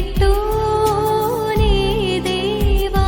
పెట్టు దేవా.